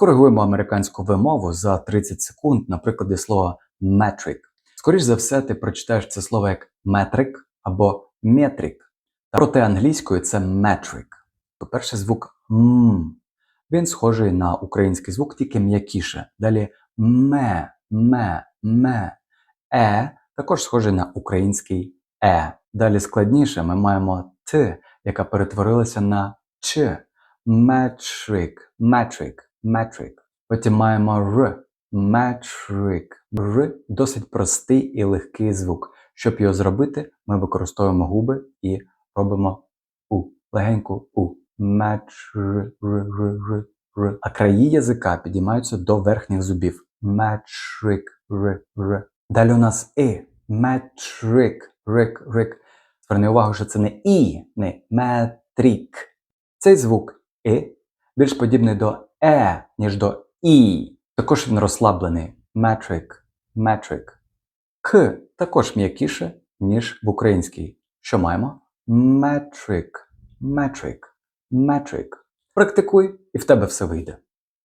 Скоригуємо американську вимову за 30 секунд на прикладі слова metric. Скоріш за все, ти прочитаєш це слово як метрик або метрик. Та проти англійської це metric. По-перше, звук м. Він схожий на український звук, тільки м'якіше. Далі ме, ме, ме. Е також схожий на український е. Далі складніше ми маємо т, яка перетворилася на ч. Metric, metric, metric. Потім маємо р. Metric. Р досить простий і легкий звук. Щоб його зробити, ми використовуємо губи і робимо у. Легеньку у. Metric. А краї язика підіймаються до верхніх зубів. Metric. Далі у нас і. Metric. Рик, рик. Зверни увагу, що це не і, не метрік. Цей звук і більш подібний до е, ніж до і. Також він розслаблений. Metric, metric. К також м'якіше, ніж в українській. Що маємо? Metric, metric, metric. Практикуй, і в тебе все вийде.